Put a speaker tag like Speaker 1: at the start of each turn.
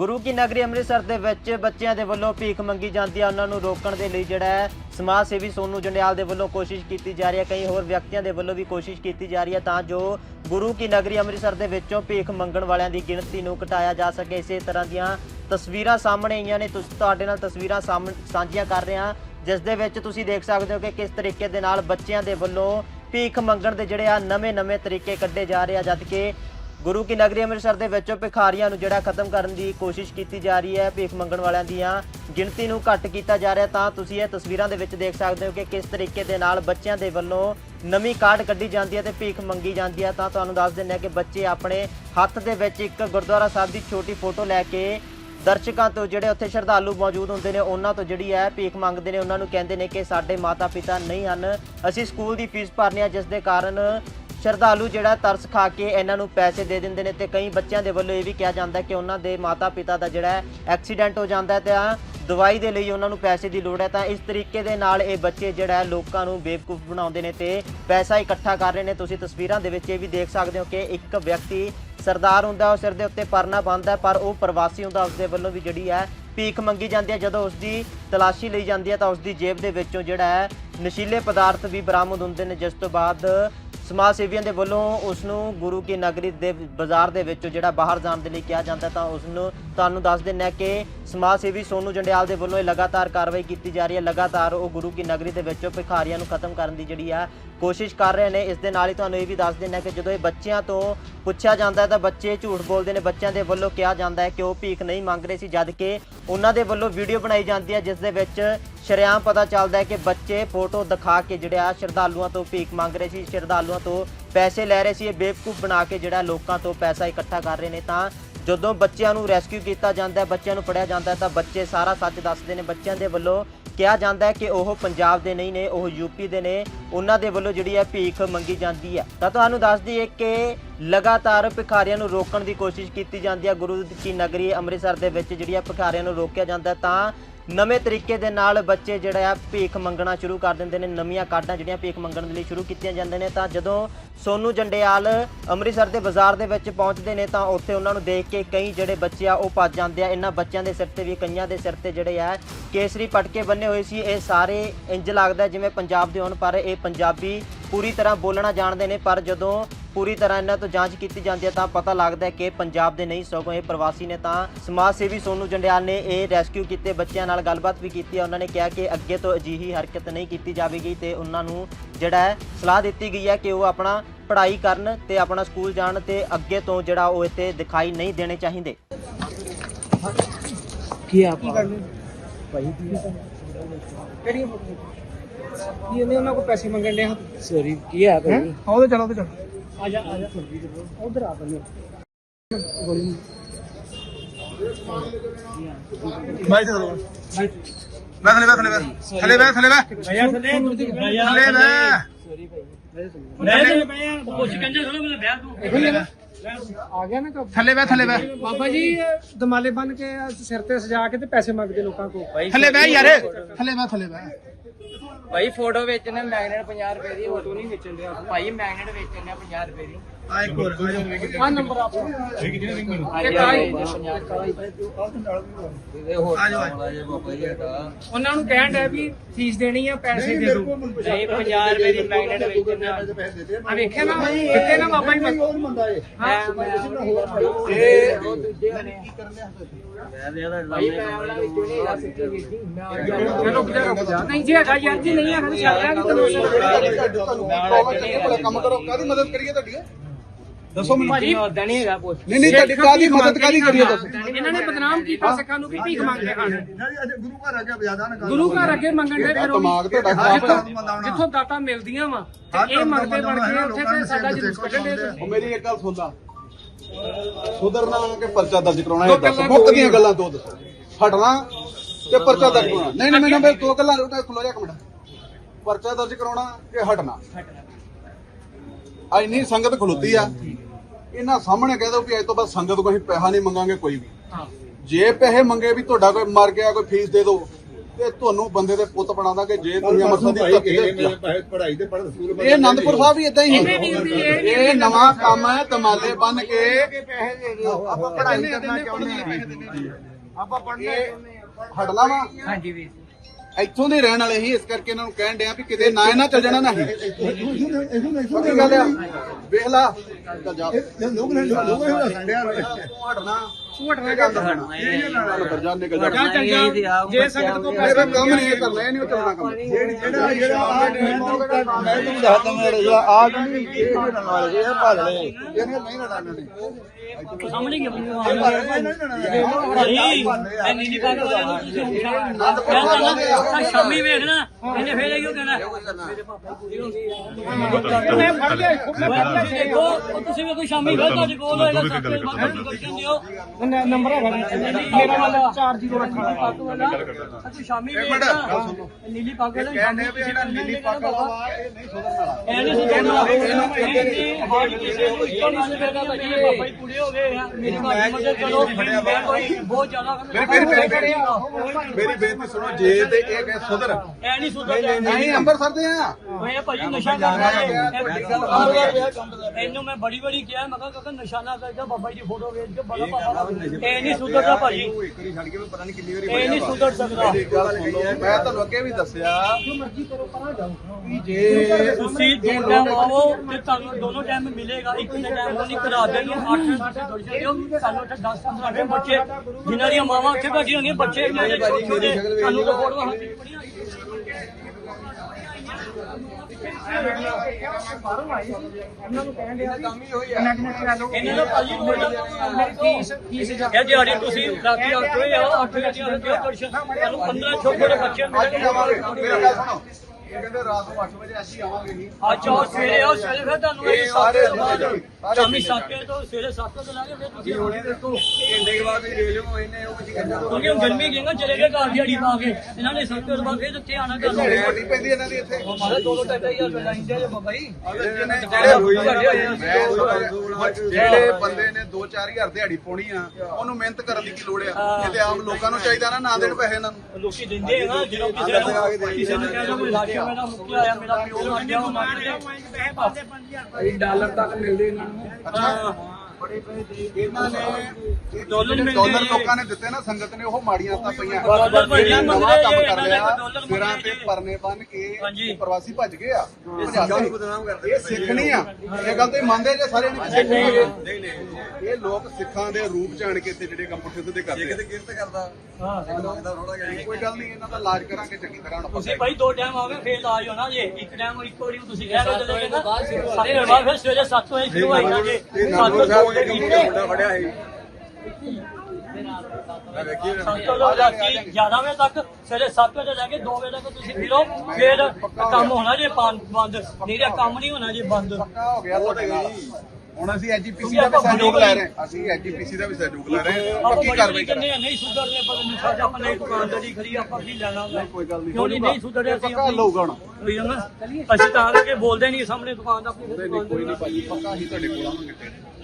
Speaker 1: ਗੁਰੂ ਕੀ ਨਗਰੀ ਅੰਮ੍ਰਿਤਸਰ ਦੇ ਵਿੱਚ ਬੱਚਿਆਂ ਦੇ ਵੱਲੋਂ ਭੀਖ ਮੰਗੀ ਜਾਂਦੀ ਹੈ ਉਹਨਾਂ ਨੂੰ ਰੋਕਣ ਦੇ ਲਈ ਜਿਹੜਾ ਹੈ, ਸਮਾਜ ਸੇਵੀ ਸੋਨੂ ਜੰਡਿਆਲ ਦੇ ਵੱਲੋਂ ਕੋਸ਼ਿਸ਼ ਕੀਤੀ ਜਾ ਰਹੀ ਹੈ। ਕਈ ਹੋਰ ਵਿਅਕਤੀਆਂ ਦੇ ਵੱਲੋਂ ਵੀ ਕੋਸ਼ਿਸ਼ ਕੀਤੀ ਜਾ ਰਹੀ ਹੈ ਤਾਂ ਜੋ ਗੁਰੂ ਕੀ ਨਗਰੀ ਅੰਮ੍ਰਿਤਸਰ ਦੇ ਵਿੱਚੋਂ ਭੀਖ ਮੰਗਣ ਵਾਲਿਆਂ ਦੀ ਗਿਣਤੀ ਨੂੰ ਘਟਾਇਆ ਜਾ ਸਕੇ। ਇਸੇ ਤਰ੍ਹਾਂ ਦੀਆਂ ਤਸਵੀਰਾਂ ਸਾਹਮਣੇ ਆਈਆਂ ਨੇ। ਤੁਸੀਂ ਤੁਹਾਡੇ ਨਾਲ ਤਸਵੀਰਾਂ ਸਾਹਮਣੇ ਸਾਂਝੀਆਂ ਕਰ ਰਹੇ ਹਾਂ, ਜਿਸ ਦੇ ਵਿੱਚ ਤੁਸੀਂ ਦੇਖ ਸਕਦੇ ਹੋ ਕਿ ਕਿਸ ਤਰੀਕੇ ਦੇ ਨਾਲ ਬੱਚਿਆਂ ਦੇ ਵੱਲੋਂ ਭੀਖ ਮੰਗਣ ਦੇ ਜਿਹੜੇ ਆ, ਨਵੇਂ-ਨਵੇਂ ਤਰੀਕੇ ਕੱਢੇ ਜਾ ਰਹੇ ਆ। ਜਦ ਕਿ ਗੁਰੂ ਕੀ ਨਗਰੀ ਅੰਮ੍ਰਿਤਸਰ ਦੇ ਵਿੱਚੋਂ ਭਿਖਾਰੀਆਂ ਨੂੰ ਜਿਹੜਾ ਖਤਮ ਕਰਨ ਦੀ ਕੋਸ਼ਿਸ਼ ਕੀਤੀ ਜਾ ਰਹੀ ਹੈ, ਭੀਖ ਮੰਗਣ ਵਾਲਿਆਂ ਦੀਆਂ ਗਿਣਤੀ ਨੂੰ ਘੱਟ ਕੀਤਾ ਜਾ ਰਿਹਾ, ਤਾਂ ਤੁਸੀਂ ਇਹ ਤਸਵੀਰਾਂ ਦੇ ਵਿੱਚ ਦੇਖ ਸਕਦੇ ਹੋ ਕਿ ਕਿਸ ਤਰੀਕੇ ਦੇ ਨਾਲ ਬੱਚਿਆਂ ਦੇ ਵੱਲੋਂ ਨਵੀਂ ਕਾਰਡ ਕੱਢੀ ਜਾਂਦੀ ਹੈ ਤੇ ਭੀਖ ਮੰਗੀ ਜਾਂਦੀ ਹੈ। ਤਾਂ ਤੁਹਾਨੂੰ ਦੱਸ ਦਿੰਦੇ ਹਾਂ ਕਿ ਬੱਚੇ ਆਪਣੇ ਹੱਥ ਦੇ ਵਿੱਚ ਇੱਕ ਗੁਰਦੁਆਰਾ ਸਾਹਿਬ ਦੀ ਛੋਟੀ ਫੋਟੋ ਲੈ ਕੇ ਦਰਸ਼ਕਾਂ ਤੋਂ ਜਿਹੜੇ ਉੱਥੇ ਸ਼ਰਧਾਲੂ ਮੌਜੂਦ ਹੁੰਦੇ ਨੇ, ਉਹਨਾਂ ਤੋਂ ਜਿਹੜੀ ਹੈ ਭੀਖ ਮੰਗਦੇ ਨੇ, ਉਹਨਾਂ ਨੂੰ ਕਹਿੰਦੇ ਨੇ ਕਿ ਸਾਡੇ ਮਾਤਾ ਪਿਤਾ ਨਹੀਂ ਹਨ। ਅਸੀਂ ਸਕੂਲ ਦੀ ਫੀਸ ਭਰਨੀ ਆ ਜਿਸ ਦੇ ਕਾਰਨ ਸ਼ਰਧਾਲੂ ਜਿਹੜਾ ਤਰਸ ਖਾ ਕੇ ਇਹਨਾਂ ਨੂੰ ਪੈਸੇ ਦੇ ਦਿੰਦੇ ਨੇ ਤੇ ਕਈ ਬੱਚਿਆਂ ਦੇ ਵੱਲੋਂ ਇਹ ਵੀ ਕਿਹਾ ਜਾਂਦਾ ਕਿ ਉਹਨਾਂ ਦੇ ਮਾਤਾ ਪਿਤਾ ਦਾ ਜਿਹੜਾ ਐਕਸੀਡੈਂਟ ਹੋ ਜਾਂਦਾ ਹੈ ਤਾਂ ਦਵਾਈ ਦੇ ਲਈ ਉਹਨਾਂ ਨੂੰ ਪੈਸੇ ਦੀ ਲੋੜ ਹੈ ਤਾਂ ਇਸ ਤਰੀਕੇ ਦੇ ਨਾਲ ਇਹ ਬੱਚੇ ਜਿਹੜਾ ਲੋਕਾਂ ਨੂੰ ਬੇਵਕੂਫ ਬਣਾਉਂਦੇ ਨੇ ਤੇ ਪੈਸਾ ਇਕੱਠਾ ਕਰ ਰਹੇ ਨੇ। ਤੁਸੀਂ ਤਸਵੀਰਾਂ ਦੇ ਵਿੱਚ ਇਹ ਵੀ ਦੇਖ ਸਕਦੇ ਹੋ ਕਿ ਇੱਕ ਵਿਅਕਤੀ ਸਰਦਾਰ ਹੁੰਦਾ ਉਹ ਸਿਰ ਦੇ ਉੱਤੇ ਪਰਨਾ ਬੰਨ੍ਹਦਾ ਪਰ ਉਹ ਪ੍ਰਵਾਸੀ ਹੁੰਦਾ ਉਸਦੇ ਵੱਲੋਂ ਵੀ ਜਿਹੜੀ ਹੈ ਭੀਖ ਮੰਗੀ ਜਾਂਦੀ ਹੈ। ਜਦੋਂ ਉਸ ਦੀ ਤਲਾਸ਼ੀ ਲਈ ਜਾਂਦੀ ਹੈ ਤਾਂ ਉਸ ਦੀ ਜੇਬ ਦੇ ਵਿੱਚੋਂ ਜਿਹੜਾ ਹੈ ਨਸ਼ੀਲੇ ਪਦਾਰਥ ਵੀ ਬਰਾਮਦ ਹੁੰਦੇ ਨੇ। ਜਿਸ ਤੋਂ ਬਾਅਦ ਸਮਾਜ ਸੇਵੀਆਂ ਦੇ ਵੱਲੋਂ ਉਸ ਨੂੰ ਗੁਰੂ ਕੀ ਨਗਰੀ ਦੇ ਬਾਜ਼ਾਰ ਦੇ ਵਿੱਚੋਂ ਜਿਹੜਾ ਬਾਹਰ ਜਾਣ ਦੇ ਲਈ ਕਿਹਾ ਜਾਂਦਾ ਤਾਂ ਉਸ ਨੂੰ ਤੁਹਾਨੂੰ ਦੱਸ ਦਿੰਦੇ ਕਿ ਸਮਾਜ ਸੇਵੀ ਸੋਨੂ ਜੰਡਿਆਲ ਦੇ ਵੱਲੋਂ ਇਹ ਲਗਾਤਾਰ ਕਾਰਵਾਈ ਕੀਤੀ ਜਾ ਰਹੀ ਹੈ। ਲਗਾਤਾਰ ਉਹ ਗੁਰੂ ਕੀ ਨਗਰੀ ਦੇ ਵਿੱਚੋਂ ਭਿਖਾਰੀਆਂ ਨੂੰ ਖਤਮ ਕਰਨ ਦੀ ਜਿਹੜੀ ਹੈ ਕੋਸ਼ਿਸ਼ ਕਰ ਰਹੇ ਨੇ। ਇਸ ਦੇ ਨਾਲ ਹੀ ਤੁਹਾਨੂੰ ਇਹ ਵੀ ਦੱਸ ਦਿੰਦੇ ਕਿ ਜਦੋਂ ਇਹ ਬੱਚਿਆਂ ਤੋਂ ਪੁੱਛਿਆ ਜਾਂਦਾ ਹੈ ਤਾਂ ਬੱਚੇ ਝੂਠ ਬੋਲਦੇ ਨੇ। ਬੱਚਿਆਂ ਦੇ ਵੱਲੋਂ ਕਿਹਾ ਜਾਂਦਾ ਹੈ ਕਿ ਉਹ ਭੀਖ ਨਹੀਂ ਮੰਗ ਰਹੇ ਸੀ, ਜਦ ਕਿ ਉਹਨਾਂ ਦੇ ਵੱਲੋਂ ਵੀਡੀਓ ਬਣਾਈ ਜਾਂਦੀ ਹੈ, ਜਿਸ ਦੇ ਵਿੱਚ ਸ਼ਰਿਆਮ ਪਤਾ ਚੱਲਦਾ ਹੈ ਕਿ ਬੱਚੇ ਫੋਟੋ ਦਿਖਾ ਕੇ ਜਿਹੜੇ ਆ ਸ਼ਰਧਾਲੂਆਂ ਤੋਂ ਭੀਖ ਮੰਗ ਰਹੇ ਸੀ, ਸ਼ਰਧਾਲੂਆਂ ਤੋਂ ਪੈਸੇ ਲੈ ਰਹੇ ਸੀ, ਇਹ ਬੇਵਕੂਫ ਬਣਾ ਕੇ ਜਿਹੜਾ ਲੋਕਾਂ ਤੋਂ ਪੈਸਾ ਇਕੱਠਾ ਕਰ ਰਹੇ ਨੇ। ਤਾਂ ਜਦੋਂ ਬੱਚਿਆਂ ਨੂੰ ਰੈਸਕਿਊ ਕੀਤਾ ਜਾਂਦਾ ਹੈ, ਬੱਚਿਆਂ ਨੂੰ ਫੜਿਆ ਜਾਂਦਾ ਹੈ, ਤਾਂ ਬੱਚੇ ਸਾਰਾ ਸੱਚ ਦੱਸਦੇ ਨੇ। ਬੱਚਿਆਂ ਦੇ ਵੱਲੋਂ ਕਿਹਾ ਜਾਂਦਾ ਹੈ ਕਿ ਉਹ ਪੰਜਾਬ ਦੇ ਨਹੀਂ ਨੇ, ਉਹ ਯੂਪੀ ਦੇ ਨੇ। ਉਹਨਾਂ ਦੇ ਵੱਲੋਂ ਜਿਹੜੀ ਹੈ ਭੀਖ ਮੰਗੀ ਜਾਂਦੀ ਹੈ। ਤਾਂ ਤੁਹਾਨੂੰ ਦੱਸ ਦਈਏ ਕਿ ਲਗਾਤਾਰ ਭਿਖਾਰੀਆਂ ਨੂੰ ਰੋਕਣ ਦੀ ਕੋਸ਼ਿਸ਼ ਕੀਤੀ ਜਾਂਦੀ ਹੈ। ਗੁਰੂ ਕੀ ਨਗਰੀ ਅੰਮ੍ਰਿਤਸਰ ਦੇ ਵਿੱਚ ਜਿਹੜੀ ਹੈ ਭਿਖਾਰੀਆਂ ਨੂੰ ਰੋਕਿਆ ਜਾਂਦਾ ਤਾਂ ਨਵੇਂ ਤਰੀਕੇ ਦੇ ਨਾਲ ਬੱਚੇ ਜਿਹੜਾ ਆ ਭੀਖ ਮੰਗਣਾ ਸ਼ੁਰੂ ਕਰ ਦਿੰਦੇ ਨੇ, ਨਵੀਆਂ ਕਾਢਾਂ ਜਿਹੜੀਆਂ ਭੀਖ ਮੰਗਣ ਦੇ ਲਈ ਸ਼ੁਰੂ ਕੀਤੀਆਂ ਜਾਂਦੇ ਨੇ। ਤਾਂ ਜਦੋਂ ਸੋਨੂ ਜੰਡਿਆਲ ਅੰਮ੍ਰਿਤਸਰ ਦੇ ਬਾਜ਼ਾਰ ਦੇ ਵਿੱਚ ਪਹੁੰਚਦੇ ਨੇ, ਤਾਂ ਉੱਥੇ ਉਹਨਾਂ ਨੂੰ ਦੇਖ ਕੇ ਕਈ ਜਿਹੜੇ ਬੱਚੇ ਆ, ਉਹ ਭੱਜ ਜਾਂਦੇ ਆ। ਇਹਨਾਂ ਬੱਚਿਆਂ ਦੇ ਸਿਰ ਤੇ ਵੀ, ਕਈਆਂ ਦੇ ਸਿਰ ਤੇ ਜਿਹੜੇ ਆ, ਕੇਸਰੀ ਪਟਕੇ ਬੰਨੇ ਹੋਏ ਸੀ। ਇਹ ਸਾਰੇ ਇੰਜ ਲੱਗਦਾ ਜਿਵੇਂ ਪੰਜਾਬ ਦੇ ਹੋਣ, ਪਰ ਇਹ ਪੰਜਾਬੀ ਪੂਰੀ ਤਰ੍ਹਾਂ ਬੋਲਣਾ ਜਾਣਦੇ ਨੇ। ਪਰ ਜਦੋਂ ਪੂਰੀ ਤਰ੍ਹਾਂ ਇਹਨਾਂ ਤੋਂ ਜਾਂਚ ਕੀਤੀ ਜਾਂਦੀ ਹੈ ਤਾਂ ਪਤਾ ਲੱਗਦਾ ਹੈ ਕਿ ਪੰਜਾਬ ਦੇ ਨਹੀਂ ਸਗੋਂ ਇਹ ਪ੍ਰਵਾਸੀ ਨੇ ਤਾਂ ਸਮਾਜ ਸੇਵੀ ਸੋਨੂ ਜੰਡਿਆਲ ਨੇ ਇਹ ਰੈਸਕਿਊ ਕੀਤੇ ਬੱਚਿਆਂ ਨਾਲ ਗੱਲਬਾਤ ਵੀ ਕੀਤੀ ਹੈ। ਉਹਨਾਂ ਨੇ ਕਿਹਾ ਕਿ ਅੱਗੇ ਤੋਂ ਅਜਿਹੀ ਹਰਕਤ ਨਹੀਂ ਕੀਤੀ ਜਾਵੇਗੀ ਤੇ ਉਹਨਾਂ ਨੂੰ ਜਿਹੜਾ ਹੈ ਸਲਾਹ ਦਿੱਤੀ ਗਈ ਹੈ ਕਿ ਉਹ ਆਪਣਾ ਪੜ੍ਹਾਈ ਕਰਨ ਤੇ ਆਪਣਾ ਸਕੂਲ ਜਾਣ ਤੇ ਅੱਗੇ ਤੋਂ ਜਿਹੜਾ ਉਹ ਇੱਥੇ ਦਿਖਾਈ ਨਹੀਂ ਦੇਣੇ ਚਾਹੀਦੇ।
Speaker 2: ਕੀ ਆਪ?
Speaker 3: ਕਿਹੜੀਆਂ ਫੋਟੋ ਕੀ ਇਹਨੇ ਉਹਨਾਂ ਕੋ ਪੈਸੇ ਮੰਗਣ ਦੇ
Speaker 2: ਸੌਰੀ ਕੀ ਆਪ ਹੈ?
Speaker 3: ਆਉਦੇ ਚਲੋ ਤੇ ਚਲੋ। ਆ ਜਾ ਆ ਜਾ ਉਧਰ ਆ ਬੰਨੇ ਗੋਲੀ
Speaker 4: ਮੈਂ ਇੱਥੇ ਖੜੋ ਮੈਂ ਥੱਲੇ ਬੈ ਥੱਲੇ ਬੈ ਥੱਲੇ ਬੈ ਥੱਲੇ ਬੈ
Speaker 3: ਭਈਆ ਥੱਲੇ ਭਈਆ
Speaker 4: ਥੱਲੇ ਬੈ
Speaker 3: ਲੈ ਭਈਆ ਕੁਝ ਕੰਜੇ ਥੋੜਾ ਮੇਰੇ ਵਿਆਹ ਤੂੰ ਆ ਗਿਆ ਨਾ ਕਬ
Speaker 4: ਥੱਲੇ ਬੈ ਥੱਲੇ ਬੈ
Speaker 3: ਬਾਬਾ ਜੀ ਇਹ ਦਮਾਲੇ ਬੰਨ ਕੇ ਸਿਰ ਤੇ ਸਜਾ ਕੇ ਤੇ ਪੈਸੇ ਮੰਗਦੇ ਲੋਕਾਂ ਕੋ
Speaker 4: ਥੱਲੇ ਬੈ ਯਾਰ ਥੱਲੇ ਬੈ ਥੱਲੇ ਬੈ
Speaker 2: ਭਾਈ ਫੋਟੋ ਵੇਚਣੇ ਮੈਗਨੇਟ 50 ਰੁਪਏ ਦੀ ਫੋਟੋ ਨਹੀਂ ਵੇਚਣ ਦੇ ਭਾਈ ਮੈਗਨੇਟ ਵੇਚਣੇ 50 ਰੁਪਏ ਦੀ।
Speaker 4: ਆ ਇੱਕ ਹੋਰ
Speaker 3: ਆ ਨੰਬਰ ਆਪਣਾ
Speaker 2: ਹਾਂਜੀ
Speaker 4: ਆ ਜਾਓ
Speaker 3: ਉਹਨਾਂ ਨੂੰ ਕਹਿਣ ਡਿਆ ਵੀ ਫੀਸ ਦੇਣੀ ਆ ਪੈਸੇ ਦੇ ਦਿਓ
Speaker 2: ਨਹੀਂ 50 ਰੁਪਏ ਦੀ ਮੈਗਨੇਟ ਵੇਚਣੇ
Speaker 3: ਆ ਵੇਖਿਆ ਨਾ ਕਿੱਥੇ ਨਾ ਬਾਬਾ ਜੀ
Speaker 2: ਮੈਂ
Speaker 3: ਚਲੋ ਕਿਧਰ ਰੁਕ ਜਾ ਨਹੀਂ ਜੀ। ਹੈਗਾ ਯਾਰ ਜੀ ਨਹੀਂ ਹੈਗਾ ਛੱਡਾਂਗੇ ਤੈਨੂੰ
Speaker 4: ਕੰਮ ਕਰੋ ਕਾਦੀ ਮਦਦ ਕਰੀਏ ਤੁਹਾਡੀ? ਦੱਸੋ ਮੈਨੂੰ।
Speaker 3: ਭਾਜੀ
Speaker 2: ਉਦਾਂ ਨਹੀਂ ਹੈਗਾ ਪੁੱਛ
Speaker 4: ਨਹੀਂ ਨਹੀਂ ਤੁਹਾਡੀ ਕਾਦੀ ਮਦਦ ਕਾਦੀ ਕਰੀਏ ਦੱਸੋ
Speaker 3: ਇਹਨਾਂ ਨੇ ਬਦਨਾਮ ਕੀਤਾ ਸਿੱਖਾਂ ਨੂੰ ਕਿ ਭੀਖ ਮੰਗਦੇ ਹਨ?
Speaker 4: ਗੁਰੂ ਘਰ ਆ ਗਿਆ ਬਿਆਦਾ ਨਾ
Speaker 3: ਗੁਰੂ ਘਰ ਅੱਗੇ ਮੰਗਣ ਦੇ ਫਿਰ ਉਹ
Speaker 4: ਦਿਮਾਗ ਤੁਹਾਡਾ ਖਰਾਬ
Speaker 3: ਜਿੱਥੋਂ ਦਾਤਾ ਮਿਲਦੀਆਂ ਵਾ ਤੇ ਇਹ ਮੰਗਦੇ ਬਣ ਕੇ ਉੱਥੇ ਤੇ ਸਾਡਾ ਜਲੂਸ ਕੱਢਣ ਦੇ
Speaker 4: ਉਹ ਮੇਰੀ ਇੱਕ ਗੱਲ ਸੁਣ ਲਾ। ਸੁਧਰਨਾ ਕਿ ਪਰਚਾ ਦਰਜ ਕਰਾਉਣਾ ਇਹ ਦੱਸ। ਮੁੱਕ ਦੀਆਂ ਗੱਲਾਂ। ਦੋ ਦੱਸੋ। ਹਟਣਾ ਕਿ ਪਰਚਾ ਦਰਜ ਕਰਾਉਣਾ। ਨਹੀਂ ਨਹੀਂ ਮੈਨੂੰ ਬਈ ਦੋ ਗੱਲਾਂ ਰੁਕਾ ਖਲੋ ਜਾ ਇੱਕ ਮਿੰਟ। ਪਰਚਾ ਦਰਜ ਕਰਾਉਣਾ ਕਿ ਹਟਣਾ? ਆ ਇੰਨੀ ਸੰਗਤ ਖਲੋਤੀ ਆ। ਇਹਨਾਂ ਸਾਹਮਣੇ ਕਹਿ ਦੋ ਕਿ ਅੱਜ ਤੋਂ ਬਾਅਦ ਸੰਗਤ ਕੋਈ ਪੈਸਾ ਨਹੀਂ ਮੰਗਾਂਗੇ ਕੋਈ ਵੀ। ਜੇ ਪੈਸੇ ਮੰਗੇ ਵੀ ਤੁਹਾਡਾ ਕੋਈ ਮਰ ਗਿਆ ਕੋਈ ਫੀਸ ਦੇ ਦਿਓ ਤੇ ਤੁਹਾਨੂੰ ਬੰਦੇ ਦੇ ਪੁੱਤ ਬਣਾ ਦਾਂਗੇ ਜੇ ਤੁਸੀਂ ਅੰਮ੍ਰਿਤਸਰ ਦੀ ਤੇ
Speaker 5: ਪੜਾਈ ਤੇ ਪੜ੍ਹ ਸਕੂਲ
Speaker 4: ਇਹ ਆਨੰਦਪੁਰ ਸਾਹਿਬ ਵੀ ਇਦਾਂ ਹੀ ਇਹ ਨਵਾਂ ਕੰਮ ਹੈ ਤਮਾਲੇ ਬੰਨ ਕੇ ਆਪਾਂ ਪੜਾਈ ਕਰਨਾ ਚਾਹੁੰਦੇ ਹਾਂ। ਆਪਾਂ ਪੜਨਾ ਹਟਲਾ ਵਾ?
Speaker 2: ਹਾਂਜੀ ਵੀਰ
Speaker 4: ਇੱਥੋਂ ਦੇ ਰਹਿਣ ਵਾਲੇ ਹੀ ਇਸ ਕਰਕੇ ਇਹਨਾਂ ਨੂੰ ਕਹਿਣ ਡਿਆ ਵੀ ਕਿਤੇ ਨਾ ਇਹਨਾਂ ਚੱਲ ਜਾਣਾ ਨਹੀਂ ਪੱਕੀ ਗੱਲ ਆ ਵੇਖ ਲਾ। ਚੱਲ ਜਾ
Speaker 5: ਲੋਕ ਨੇ ਲੋਕ ਨੇ ਸੰਡਿਆ
Speaker 4: ਤੂੰ ਹਟਣਾ ਤੂੰ ਹਟਣਾ ਕੰਮ ਕਰਨਾ ਇਹ ਦਰਜਾ ਨਿਕਲ ਜਾ
Speaker 3: ਜੇ ਸੰਗਤ ਕੋ
Speaker 4: ਇਹ ਕੰਮ ਨਹੀਂ ਇਹ ਕਰਨਾ ਇਹ ਨਹੀਂ ਚੱਲਣਾ ਕੰਮ
Speaker 5: ਜਿਹੜਾ ਜਿਹੜਾ ਮੈਂ ਤੁਹਾਨੂੰ ਦੱਸਦਾ ਮੈਂ ਜਿਹੜਾ ਆ ਨਹੀਂ ਇਹ ਨਾਲ ਵਾਲੇ ਇਹ ਭਾਲ ਲੈ
Speaker 4: ਇਹਨੇ ਨਹੀਂ ਲੜਨਾ ਨੇ
Speaker 3: ਸਾਹਮਣੇ ਕੀ ਨਹੀਂ ਨੀਲੀ ਪੱਗ ਵਾਲੇ ਨੂੰ ਤੁਸੀਂ ਹੁਣ ਸ਼ਾਮੀ ਵੇਖਣਾ ਇਹਨੇ ਫੇਰ ਇਹੋ ਕਹਿਣਾ ਮੈਂ ਫੜ ਲਿਆ ਤੁਸੀਂ ਦੇਖੋ ਉਹ ਤੁਸੀਂ ਵੇਖੋ ਸ਼ਾਮੀ ਫੇਰ ਤੁਹਾਡੇ ਕੋਲ ਹੋਏਗਾ ਸੱਤੇ ਬਾਅਦ ਦਰਸ਼ਨ ਦਿਓ ਨੰਬਰ ਹੈਗਾ ਮੇਰਾ ਵਾਲਾ 40 ਵਾਲਾ ਤੁਸੀਂ ਸ਼ਾਮੀ ਵੇਖਣਾ ਨੀਲੀ ਪੱਗ ਵਾਲੇ
Speaker 4: ਕਹਿੰਦੇ ਵੀ ਜਿਹੜਾ ਨੀਲੀ ਪੱਗ ਵਾਲਾ ਵਾ ਇਹ ਨਹੀਂ ਸੁਧਰਨਾ
Speaker 3: ਇਹ ਨਹੀਂ ਸੁਣਨਾ ਇਹਨੇ ਹਾਰਟ ਕਿਸੇ ਨੂੰ ਇੱਕੋ ਨਾਲ ਕਰਦਾ ਭਾਜੀ ਇਹ ਬਾਬਾ ਹੀ ਪੂਰੇ ਹੋ ਗਏ ਮੇਰੀ ਬਾਤ ਮਦਦ ਕਰੋ ਮੈਂ ਕੋਈ ਬਹੁਤ ਜ਼ਿਆਦਾ
Speaker 4: ਮੇਰੀ ਮੇਰੀ ਮੇਰੀ ਮੇਰੀ ਬੇਨਤੀ ਸੁਣੋ ਜੇ ਤੇ ਇਹ ਕਹੇ ਸੁਧਰ
Speaker 3: ਐ ਨਹੀਂ
Speaker 4: ਨਹੀਂ ਅੰਮ੍ਰਿਤਸਰ ਦੇ ਆ।
Speaker 3: ਮੈਂ ਭਾਜੀ ਨਸ਼ਾ ਕਰਦਾ ਇਹਨੂੰ ਮੈਂ ਬੜੀ ਬੜੀ ਕਿਹਾ ਮੈਂ ਕਿਹਾ ਕਾਕਾ ਨਸ਼ਾ ਨਾ ਕਰਦਾ ਬਾਬਾ ਜੀ ਦੀ ਫੋਟੋ ਵੇਚ ਕੇ ਬੜਾ ਬਾਬਾ ਇਹ ਨਹੀਂ ਸੁਧਰਦਾ ਭਾਜੀ
Speaker 5: ਇੱਕ ਵਾਰੀ ਛੱਡ ਕੇ ਪਤਾ ਨਹੀਂ ਕਿੰਨੀ ਵਾਰੀ
Speaker 3: ਇਹ ਨਹੀਂ ਸੁਧਰ ਸਕਦਾ।
Speaker 4: ਮੇਰੀ ਗੱਲ ਸੁਣ ਲਓ ਮੈਂ ਤੁਹਾਨੂੰ ਅੱਗੇ ਵੀ ਦੱਸਿਆ ਕਿ ਜੇ
Speaker 3: ਤੁਸੀਂ ਦੋ ਟਾਈਮ ਆਵੋ ਤੇ ਤੁਹਾਨੂੰ ਦੋਨੋਂ ਟਾਈਮ ਮਿਲੇਗਾ ਇੱਕ ਦੇ ਟਾਈਮ ਤੋਂ ਨਹੀਂ ਕਰਾ ਦੇਣੀ 8 ਤੁਸੀਂ ਦਰਸ਼ਨ ਦਿਓ। ਸਾਨੂੰ ਉੱਥੇ 10 15 ਦੇ ਬੱਚੇ। ਜਿਨ੍ਹਾਂ ਦੀਆਂ ਮਾਵਾਂ ਉੱਥੇ ਬੈਠੀਆਂ ਹੋਣਗੀਆਂ ਬੱਚੇ ਜਿਹੜੇ ਛੋਟੇ ਸਾਨੂੰ ਤਾਂ ਫੋਟੋਆਂ ਹੱਥ ਵਿੱਚ ਪੜੀਆਂ ਇਹਨਾਂ ਦਾ ਭਾਜੀ ਫੀਸ ਫੀਸ ਇਹ ਦਿਹਾੜੀ ਤੁਸੀਂ ਰਾਤੀ 8 ਵਜੇ ਆਓ 8 ਵਜੇ ਆ 15 ਛੋਟੇ ਬੱਚੇ ਮਿਲਣਗੇ
Speaker 4: ਮੇਰੀ ਸੁਣੋ। ਇਹ ਕਹਿੰਦੇ ਰਾਤ ਨੂੰ 8 ਵਜੇ ਅਸੀਂ ਆਵਾਂਗੇ ਨਹੀਂ
Speaker 3: ਅੱਛਾ ਉਹ ਸਵੇਰੇ ਆਓ ਸਵੇਰੇ ਫਿਰ ਤੁਹਾਨੂੰ ਇਹ
Speaker 4: ਇਹ ਸਾਰੇ
Speaker 3: ਸੱਤ ਤੋਂ ਬਾਅਦ
Speaker 4: ਸਾਰੇ
Speaker 3: ਸ਼ਾਮੀ 7 ਵਜੇ ਤੋਂ ਸਵੇਰੇ 7 ਵਜੇ ਲਾਗੇ ਫਿਰ ਤੁਸੀਂ ਹੋਣੀ ਦੇਖੋ
Speaker 5: ਘੰਟੇ ਕੇ ਬਾਅਦ ਵੇਖ ਲਿਓ ਇਹਨੇ ਉਹ ਕੁਝ ਕਹਿੰਦਾ
Speaker 3: ਕਿਉਂਕਿ ਹੁਣ ਗਰਮੀ ਗਈਆਂ ਚਲੇ ਗਏ ਘਰ ਦਿਹਾੜੀ ਪਾ ਕੇ ਇਹਨਾਂ ਨੇ 7 ਵਜੇ ਬਾਅਦ ਫਿਰ ਇੱਥੇ ਆਣਾ ਕਰਨਾ।
Speaker 4: ਛੁੱਟੀ ਪੈਂਦੀ ਇਹਨਾਂ ਦੀ ਇੱਥੇ।
Speaker 3: ਮਾਰੇ ਦੋ ਦੋ ਟਾਈਮ ਹਜ਼ਾਰ ਰੁਪਏ ਲਾਈਨ ਤੇ ਬਾਬਾ ਜੀ।
Speaker 4: ਜਿਹੜੇ ਜਿਹੜੇ ਬੰਦੇ ਨੇ 2-4000 ਦਿਹਾੜੀ ਪਾਉਣੀ ਆ ਉਹਨੂੰ ਮਿਹਨਤ ਕਰਨ ਦੀ ਕੀ ਲੋੜ ਆ? ਇਹ ਤੇ ਆਮ ਲੋਕਾਂ ਨੂੰ ਚਾਹੀਦਾ ਨਾ ਨਾ ਦੇਣ ਪੈਸੇ ਇਹਨਾਂ ਨੂੰ।
Speaker 3: ਲੋਕੀ ਦਿੰਦੇ ਆ ਨਾ ਜਦੋਂ ਕਿਸੇ ਨੂੰ ਕਿਸੇ ਨੂੰ ਕਹਿੰਦਾ ਕੋਈ ਰਾਸ਼ਨ ਮੇਰਾ ਮੁੱਕਿਆ ਆਇਆ ਮੇਰਾ ਪਿਓ ਮਰ ਗਿਆ ਉਹ ਮੰਗ ਦੇ
Speaker 2: ਡਾਲਰ ਤੱਕ ਮਿਲਦੇ ਇਹਨਾਂ ਨੂੰ।
Speaker 4: ਇਹਨਾਂ ਨੇ
Speaker 3: ਡਾਲਰ।
Speaker 4: ਲੋਕਾਂ ਨੇ ਦਿੱਤੇ ਨਾ ਸੰਗਤ ਨੇ ਉਹ ਮਾੜੀਆਂ ਤਾਂ ਪਈਆਂ। ਜਿਹੜਾ ਨਵਾਂ
Speaker 3: ਮੰਗਦੇ
Speaker 4: ਕੰਮ ਕਰ
Speaker 3: ਇਹਨਾਂ
Speaker 4: ਲਿਆ ਸਿਰਾਂ ਤੇ। ਪਰਨੇ ਬੰਨ ਕੇ ਪ੍ਰਵਾਸੀ ਭੱਜ ਗਏ ਆ। ਇਹ ਸਿੱਖ ਨਹੀਂ ਆ। ਇਹ ਗੱਲ ਤੇ ਮੰਨਦੇ ਜੇ ਸਾਰੇ ਨਹੀਂ ਸਿੱਖ ਨਹੀਂ। ਇਹ ਲੋਕ ਸਿੱਖਾਂ ਦੇ ਰੂਪ ਆਣ ਕੇ ਇੱਥੇ ਜਿਹੜੇ ਕੰਮ ਪੁੱਠੇ ਸਿੱਧੇ ਕਰਦੇ
Speaker 5: ਕਿਤੇ ਕਿਰਤ ਕਰਦਾ
Speaker 3: ਹਾਂ।
Speaker 4: ਕੋਈ ਗੱਲ ਨਹੀਂ ਇਹਨਾਂ ਦਾ ਇਲਾਜ ਕਰਾਂਗੇ ਚੰਗੀ ਤਰ੍ਹਾਂ
Speaker 3: ਤੁਸੀਂ ਭਾਈ ਦੋ ਟਾਈਮ ਆਵੇ ਫੇਰ ਆ ਜਾਓ ਨਾ ਜੇ। ਇੱਕ ਟਾਈਮ ਇੱਕ ਵਾਰੀ ਤੁਸੀਂ ਕਹਿ ਰਹੇ ਚਲੇ ਗਏ ਨਾ ਸਾਰੇ ਰਵਾ ਫਿਰ ਸਵੇਰੇ 7 ਵਜੇ ਸ਼ੁਰੂ ਹੋਈ ਨਾ ਜੇ।
Speaker 5: ਇਹ
Speaker 3: 7
Speaker 5: ਨਾਨਕ ਸਾਹਿਬ ਦੇ
Speaker 3: ਵਜੇ
Speaker 5: ਕੰਮ ਮੁੰਡਾ ਫੜਿਆ ਸੀ। ਮੈਂ ਵੇਖੀ
Speaker 3: ਸੱਤ ਤੋਂ ਰਾਤੀ 11 ਵਜੇ ਤੱਕ ਸਵੇਰੇ 7 ਵਜੇ ਲੈ ਕੇ 2 ਵਜੇ ਤੱਕ ਤੁਸੀਂ ਫਿਰੋ ਫਿਰ ਕੰਮ ਹੋਣਾ ਜੇ ਬੰਦ ਬੰਦ। ਨਹੀਂ ਤਾਂ ਕੰਮ ਨਹੀਂ ਹੋਣਾ ਜੇ ਬੰਦ।
Speaker 4: ਪੱਕਾ ਹੋ ਗਿਆ ਤੁਹਾਡੇ। ਨਾਲ ਹੁਣ ਅਸੀਂ ਐਜੀਪੀਸੀ
Speaker 3: ਕਿਉਂਕਿ
Speaker 4: ਦਾ ਵੀ
Speaker 3: ਆਪਾਂ
Speaker 4: ਸਹਿਯੋਗ
Speaker 3: ਬੜੀ
Speaker 4: ਲੈ ਰਹੇ ਹਾਂ। ਅਸੀਂ ਐਜੀਪੀਸੀ ਦਾ ਵੀ ਸਹਿਯੋਗ ਲੈ ਰਹੇ ਹਾਂ।
Speaker 3: ਆਪਾਂ
Speaker 4: ਪੱਕੀ
Speaker 3: ਬੜੀ
Speaker 4: ਕਾਰਵਾਈ
Speaker 3: ਬੜੀ
Speaker 4: ਕਰਾਂਗੇ।
Speaker 3: ਕਹਿੰਦੇ ਆ ਨਹੀਂ ਸੁਧਰਨੇ ਪਰ ਨਹੀਂ ਸਾਡਾ ਆਪਾਂ ਨਹੀਂ ਦੁਕਾਨਦਾਰੀ ਖਰੀ ਆਪਾਂ ਕੀ ਲੈਣਾ? ਹੁੰਦਾ
Speaker 4: ਕੋਈ ਗੱਲ ਨਹੀਂ।
Speaker 3: ਕਿਉਂ ਨਹੀਂ ਨਹੀਂ ਸੁਧਰਿਆ ਅਸੀਂ
Speaker 4: ਪੱਕਾ ਲਊਗਾ ਹੁਣ।
Speaker 3: ਹੋਈ ਜਾਂਦਾ ਅਸੀਂ ਤਾਂ ਕਰਕੇ ਬੋਲਦੇ ਨਹੀਂ ਸਾਹਮਣੇ ਦੁਕਾਨ ਦਾ ਆਪਣੀ
Speaker 4: ਕੋਈ ਨਹੀਂ ਭਾਜੀ ਪੱਕਾ ਹੀ ਤੁਹਾਡੇ ਕੋਲ ਆਵਾਂਗੇ